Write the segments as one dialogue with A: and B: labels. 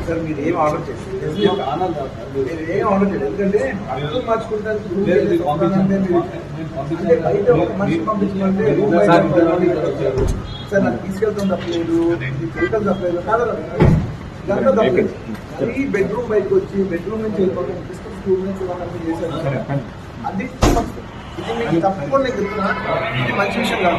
A: Sir మీరు ఏం order చేయండి మీరు ఏం ఆర్డర్ చేయండి ఎందుకంటే అర్థం మార్చుకుంటారు అంటే బయట ఒక మనిషి పంపించమంటే సార్ నాకు తీసుకెళ్తాం తప్పలేదు వెహికల్ తప్పలేదు కాదు ఇదంతా తప్పలేదు అది బెడ్రూమ్ బయటకు వచ్చి బెడ్రూమ్ నుంచి వెళ్ళిపోవడం మినిట్స్ ఇవ్వడానికి చేశారు? అది. ఇది మీకు తప్పకుండా నేను చెప్తున్నా. ఇది మంచి విషయం కాదు.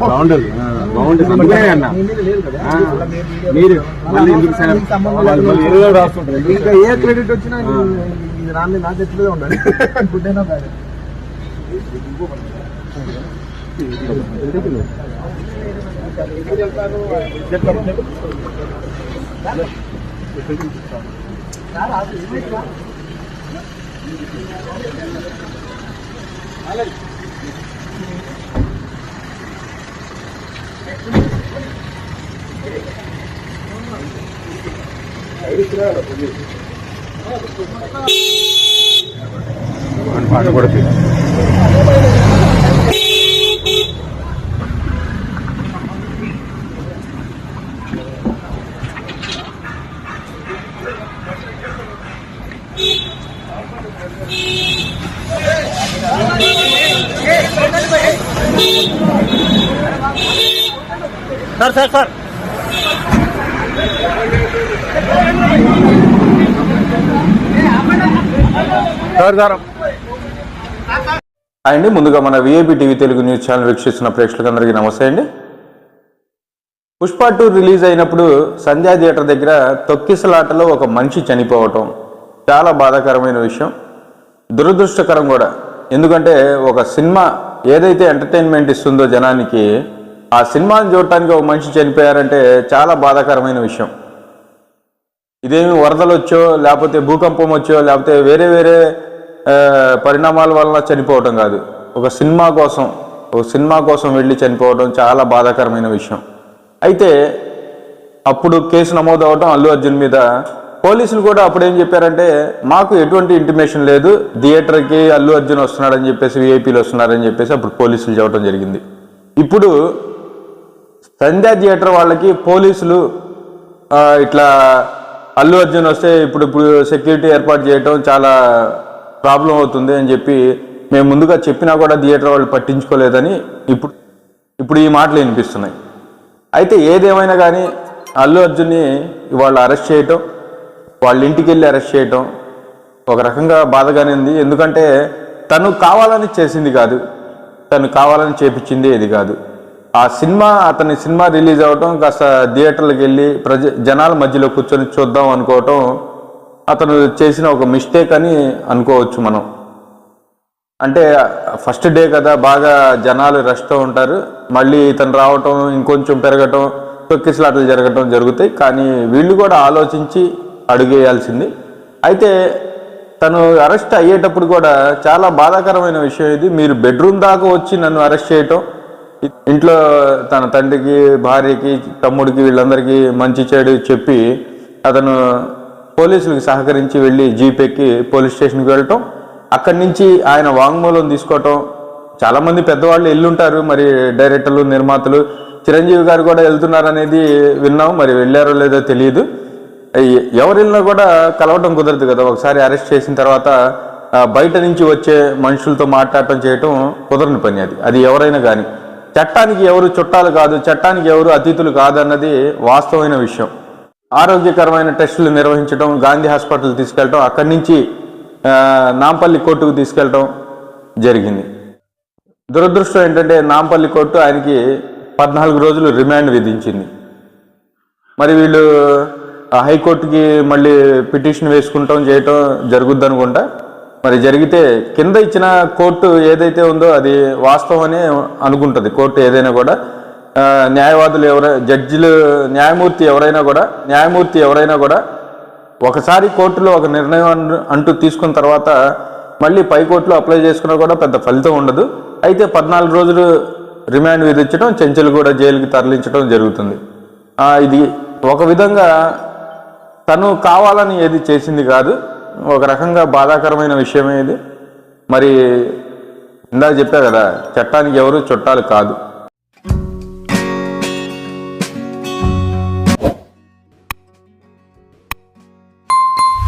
B: బాగుండదు. అన్న. ఆ, మీరు మళ్ళీ ఎందుకు సార్? రాస్తుంటారు.
A: ఇంకా ఏ క్రెడిట్ వచ్చినా రాని నా చేతిలో ఉండాలి. గుడ్ అయినా బ్యాడ్
B: పాట కూడా sir sir sir sir sir.
C: అండి ముందుగా మన VIP TV Telugu news channel వీక్షిస్తున్న ప్రేక్షకులందరికీ నమస్తే అండి. పుష్ప టూ రిలీజ్ అయినప్పుడు సంధ్యా థియేటర్ దగ్గర తొక్కిసలాటలో ఒక మనిషి చనిపోవటం. చాలా బాధాకరమైన విషయం. దురదృష్టకరం కూడా. ఎందుకంటే ఒక సినిమా ఏదైతే ఎంటర్టైన్మెంట్ ఇస్తుందో జనానికి ఆ సినిమాని చూడటానికి ఒక మనిషి చనిపోయారంటే చాలా బాధాకరమైన విషయం. ఇదేమి వరదలు వచ్చో లేకపోతే భూకంపం వచ్చో లేకపోతే వేరే వేరే పరిణామాల వలన చనిపోవటం కాదు. ఒక సినిమా కోసం ఒక సినిమా కోసం వెళ్ళి చనిపోవడం చాలా బాధాకరమైన విషయం. అయితే అప్పుడు కేసు నమోదు అవడం అల్లు అర్జున్ మీద పోలీసులు కూడా అప్పుడు ఏం చెప్పారంటే మాకు ఎటువంటి ఇంటిమేషన్ లేదు థియేటర్కి అల్లు అర్జున్ వస్తున్నాడని చెప్పేసి విఐపీలు వస్తున్నారని చెప్పేసి అప్పుడు పోలీసులు చెప్పడం జరిగింది. ఇప్పుడు సంధ్యా థియేటర్ వాళ్ళకి పోలీసులు ఇట్లా అల్లు అర్జున్ వస్తే ఇప్పుడు ఇప్పుడు సెక్యూరిటీ ఏర్పాటు చేయటం చాలా ప్రాబ్లం అవుతుంది అని చెప్పి మేము ముందుగా చెప్పినా కూడా థియేటర్ వాళ్ళు పట్టించుకోలేదని ఇప్పుడు ఇప్పుడు ఈ మాటలు వినిపిస్తున్నాయి. అయితే ఏదేమైనా కానీ అల్లు అర్జున్ని ఇవాళ అరెస్ట్ చేయటం వాళ్ళ ఇంటికి వెళ్ళి అరెస్ట్ చేయటం ఒక రకంగా బాధగానే ఉంది ఎందుకంటే తను కావాలని చేసింది కాదు. తను కావాలని చేపించింది ఇది కాదు. ఆ సినిమా అతని సినిమా రిలీజ్ అవ్వటం కాస్త థియేటర్లకు వెళ్ళి ప్రజ జనాల మధ్యలో కూర్చొని చూద్దాం అనుకోవటం అతను చేసిన ఒక మిస్టేక్ అని అనుకోవచ్చు మనం. అంటే ఫస్ట్ డే కదా బాగా జనాలు రష్తో ఉంటారు. మళ్ళీ ఇతను రావటం ఇంకొంచెం పెరగటం తొక్కిసలాటలు జరగటం జరుగుతాయి. కానీ వీళ్ళు కూడా ఆలోచించి అడుగేయాల్సింది. అయితే తను అరెస్ట్ అయ్యేటప్పుడు కూడా చాలా బాధాకరమైన విషయం ఇది. మీరు బెడ్రూమ్ దాకా వచ్చి నన్ను అరెస్ట్ చేయటం ఇంట్లో తన తండ్రికి భార్యకి తమ్ముడికి వీళ్ళందరికీ మంచి చెడు చెప్పి అతను పోలీసులకు సహకరించి వెళ్ళి జీపెక్కి పోలీస్ స్టేషన్కి వెళ్ళటం అక్కడి నుంచి ఆయన వాంగ్మూలం తీసుకోవటం. చాలామంది పెద్దవాళ్ళు ఎల్లుంటారు మరి డైరెక్టర్లు నిర్మాతలు. చిరంజీవి గారు కూడా వెళ్తున్నారు అనేది విన్నాం మరి వెళ్ళారో లేదో తెలియదు. ఎ- కూడా కలవటం కుదరదు కదా. ఒకసారి అరెస్ట్ చేసిన తర్వాత బయట నుంచి వచ్చే మనుషులతో మాట్లాడటం చేయటం కుదరని పని అది. అది ఎవరైనా కానీ చట్టానికి ఎవరు చుట్టాలు కాదు చట్టానికి ఎవరు అతిథులు కాదన్నది వాస్తవమైన విషయం. ఆరోగ్యకరమైన టెస్టులు నిర్వహించడం గాంధీ హాస్పిటల్ తీసుకెళ్ళటం అక్కడి నుంచి నాంపల్లి కోర్టుకు తీసుకెళ్ళటం జరిగింది. దురదృష్టం ఏంటంటే నాంపల్లి కోర్టు ఆయనకి పద్నాలుగు రోజులు రిమాండ్ విధించింది. మరి వీళ్ళు హైకోర్టుకి మళ్ళీ పిటిషన్ వేసుకుంటాం చేయటం జరుగుద్ది అనుకుంటా. మరి జరిగితే కింద ఇచ్చిన కోర్టు ఏదైతే ఉందో అది వాస్తవం అని అనుకుంటుంది. కోర్టు ఏదైనా కూడా న్యాయవాదులు ఎవరై జడ్జిలు న్యాయమూర్తి ఎవరైనా కూడా న్యాయమూర్తి ఎవరైనా కూడా ఒకసారి కోర్టులో ఒక నిర్ణయం అంటూ తీసుకున్న తర్వాత మళ్ళీ పై కోర్టులో అప్లై చేసుకున్నా కూడా పెద్ద ఫలితం ఉండదు. అయితే పద్నాలుగు రోజులు రిమాండ్ విధించడం చెంచులు కూడా జైలుకి తరలించడం జరుగుతుంది. ఇది ఒక విధంగా తను కావాలని ఏది చేసింది కాదు. ఒక రకంగా బాధాకరమైన విషయమే ఇది. మరి ఇందాక చెప్పా కదా చట్టానికి ఎవరు చుట్టాలు కాదు.